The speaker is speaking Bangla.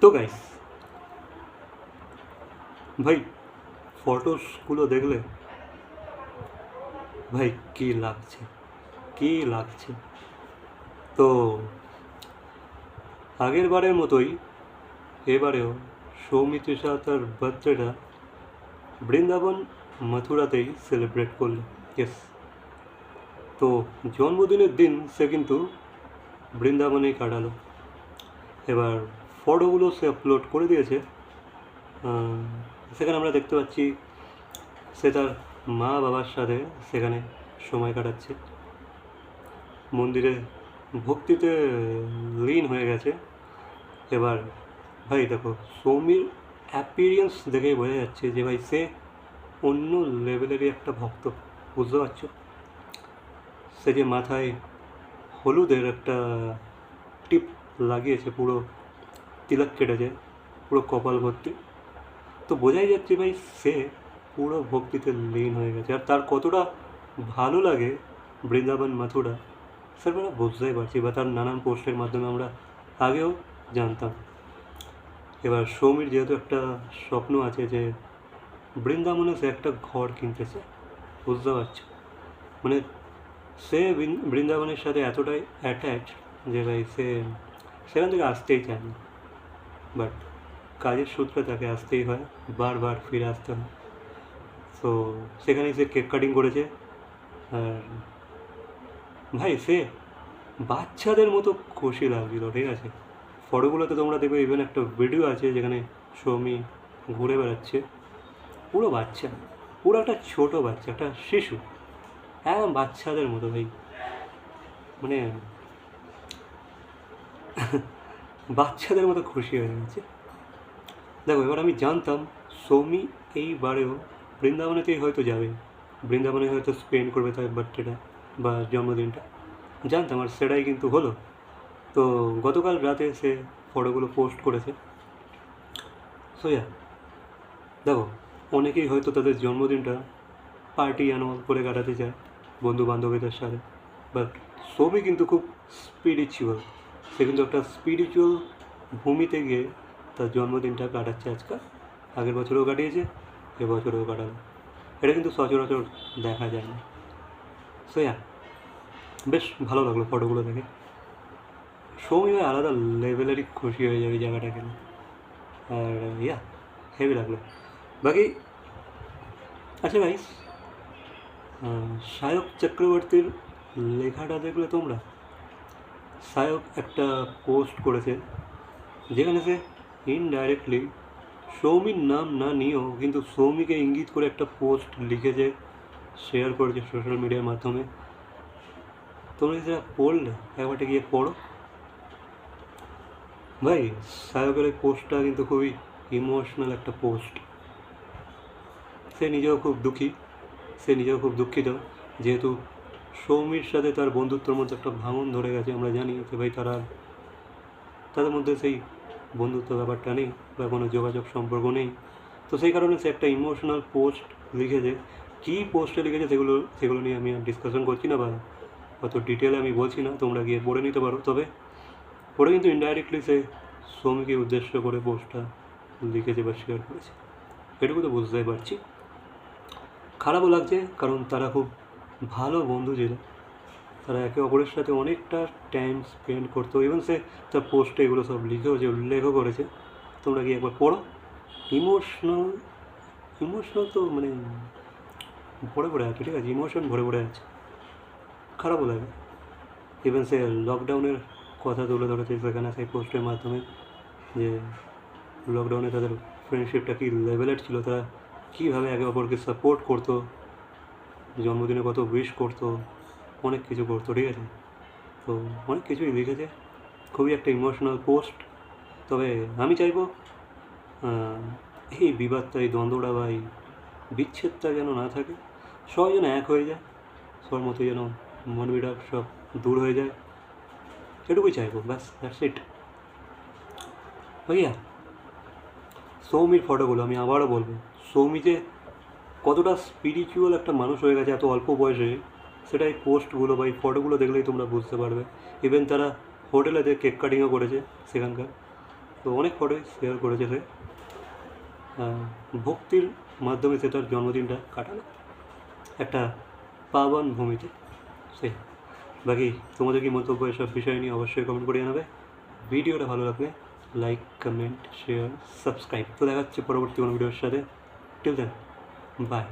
তো গাইস ভাই ফটোসগুলো দেখলে, ভাই, কি লাগছে কি লাগছে? তো, আগের বারের মতোই, এবারেও সৌমিত্রিষা তার বার্থডেটা বৃন্দাবন মথুরাতেই সেলিব্রেট করল ইয়েস তো, জন্মদিনের দিন সে কিন্তু বৃন্দাবনেই কাটালো। এবার ফটোগুলো সে আপলোড করে দিয়েছে। সেখানে আমরা দেখতে পাচ্ছি সে তার মা বাবার সাথে সেখানে সময় কাটাচ্ছে। মন্দিরে ভক্তিতে লীন হয়ে গেছে। এবার ভাই দেখো, সৌমির অ্যাপিরিয়েন্স দেখেই বোঝা যাচ্ছে যে ভাই সে অন্য লেভেলেরই একটা ভক্ত, বুঝতে পারছ? সে যে মাথায় হলুদের একটা টিপ লাগিয়েছে পুরো তিলক কেটেছে পুরো কপাল ভর্তি। তো বোঝাই যাচ্ছে ভাই, সে পুরো ভক্তিতে লীন হয়ে গেছে। আর তার কতটা ভালো লাগে বৃন্দাবন মাথুরা সেটা আমরা বুঝতেই পারছি বা তার নানান পোস্টের মাধ্যমে আমরা আগেও জানতাম। এবার সৌমির যেহেতু একটা স্বপ্ন আছে যে বৃন্দাবনে সে একটা ঘর কিনতে চায় বুঝতে পারছ? মানে সে বৃন্দাবনের সাথে এতটাই অ্যাটাচ যে ভাই সে, সেখান থেকে আসতেই চায় না। বাট কাজের সূত্রে তাকে আসতেই হয়, বারবার ফিরে আসতে হয়। তো সেখানেই সে কেক কাটিং করেছে। আর ভাই, সে বাচ্চাদের মতো খুশি লাগছিল, ঠিক আছে? ফটোগুলোতে তোমরা দেখবে ইভেন একটা ভিডিও আছে যেখানে সৌমি ঘুরে বেড়াচ্ছে। পুরো বাচ্চা, পুরো একটা ছোটো বাচ্চা, একটা শিশু। হ্যাঁ বাচ্চাদের মতো, ভাই। মানে বাচ্চাদের মতো খুশি হয়ে গেছে দেখো, এবার আমি জানতাম সৌমি এইবারেও বৃন্দাবনেতেই হয়তো যাবে। বৃন্দাবনে হয়তো স্পেন্ড করবে তার বার্থডেটা বা জন্মদিনটা। জানতাম আর সেটাই কিন্তু হলো। তো গতকাল রাতে সে ফটোগুলো পোস্ট করেছে। সো ইয়া দেখো, অনেকেই হয়তো তাদের জন্মদিনটা পার্টি অ্যানুয়াল করে কাটাতে চায় বন্ধু বান্ধবীদের সাথে। বাট সবই কিন্তু খুব স্পিরিচুয়াল সে কিন্তু একটা স্পিরিচুয়াল ভূমিতে গিয়ে তার জন্মদিনটা কাটাচ্ছে আজকাল আগের বছরেও কাটিয়েছে, এবছরেও কাটালো এটা কিন্তু সচরাচর দেখা যায় না। সো ইয়া বেশ ভালো লাগল ফটোগুলো দেখে। সৌমি ভাই আলাদা লেভেলেরই খুশি হয়ে যাবে জায়গাটা গেলে আর ইয়া হেভি লাগল। বাকি আচ্ছা ভাই সায়ক চক্রবর্তীর লেখাটা দেখলে তোমরা? সায়ক একটা পোস্ট করেছে, যেখানে সে ইনডাইরেক্টলি সৌমির নাম না নিয়েও কিন্তু সৌমিকে ইঙ্গিত করে একটা পোস্ট লিখেছে শেয়ার করেছে সোশ্যাল মিডিয়ার মাধ্যমে। তোমরা সেটা পড়লে? একবারটা গিয়ে পড়ো। ভাই, সায়কের এই পোস্টটা কিন্তু খুবই ইমোশনাল একটা পোস্ট। সে নিজেও খুব দুঃখী। সে নিজেও খুব দুঃখিত, যেহেতু সৌমির সাথে তার বন্ধুত্বর মধ্যে একটা ভাঙন ধরে গেছে, আমরা জানি যে ভাই তারা, তাদের মধ্যে সেই বন্ধুত্ব ব্যাপারটা নেই বা কোনো যোগাযোগ সম্পর্ক নেই। তো সেই কারণে সে একটা ইমোশনাল পোস্ট লিখেছে। কী পোস্টে লিখেছে সেগুলো সেগুলো নিয়ে আমি আর ডিসকাশন করছি না বা অত ডিটেলে আমি বলছি না, তোমরা গিয়ে পড়ে নিতে পারো। তবে পড়ে কিন্তু ইনডাইরেক্টলি সে সৌমিকে উদ্দেশ্য করে পোস্টটা লিখেছে বা শেয়ার করেছে। এটুকু তো বুঝতেই পারছি। খারাপও লাগছে, কারণ তারা খুব ভালো বন্ধু ছিল তারা একে অপরের সাথে অনেকটা টাইম স্পেন্ড করতো। ইভেন সে তার পোস্টে এগুলো সব লিখেও যে উল্লেখও করেছে। তোমরা কি একবার পড়ো। ইমোশনাল ইমোশনাল তো মানে ভরে ভরে আছে, ঠিক আছে? ইমোশন ভরে ভরে আছে। খারাপও লাগে। ইভেন সে লকডাউনের কথা তুলে ধরেছে সেখানে সেই পোস্টের মাধ্যমে যে লকডাউনে তাদের ফ্রেন্ডশিপটা কী লেভেলের ছিল, তারা কীভাবে একে অপরকে সাপোর্ট করতো। জন্মদিনে কত উইশ করতো, অনেক কিছু করতো, ঠিক আছে? তো অনেক কিছুই লিখেছে। খুবই একটা ইমোশনাল পোস্ট তবে আমি চাইব এই বিবাদটা, এই দ্বন্দ্বটা বা এই বিচ্ছেদটা যেন না থাকে, সবাই যেন এক হয়ে যায়, সবার মতো যেন মনবিটা সব দূর হয়ে যায়, এটুকুই চাইব, ব্যাস দ্যাটস ইট ভাইয়া, সৌমির ফটোগুলো আমি আবারও বলব। সৌমি যে কতটা স্পিরিচুয়াল একটা মানুষ হয়ে গেছে এত অল্প বয়সে সেটা এই পোস্টগুলো বা এই ফটোগুলো দেখলেই তোমরা বুঝতে পারবে। ইভেন তারা হোটেলে হোটেলেতে কেক কাটিংও করেছে সেখানকার। তো অনেক ফটোই শেয়ার করেছে সে। ভক্তির মাধ্যমে সে তার জন্মদিনটা কাটালো। একটা পাবন ভূমিতে। সে। বাকি তোমাদের কি মন্তব্য এসব বিষয় নিয়ে অবশ্যই কমেন্ট করে জানাবে। ভিডিওটা ভালো লাগলে লাইক কমেন্ট শেয়ার সাবস্ক্রাইব তো দেখা হচ্ছে পরবর্তী কোনো ভিডিওর সাথে। Till then vậy.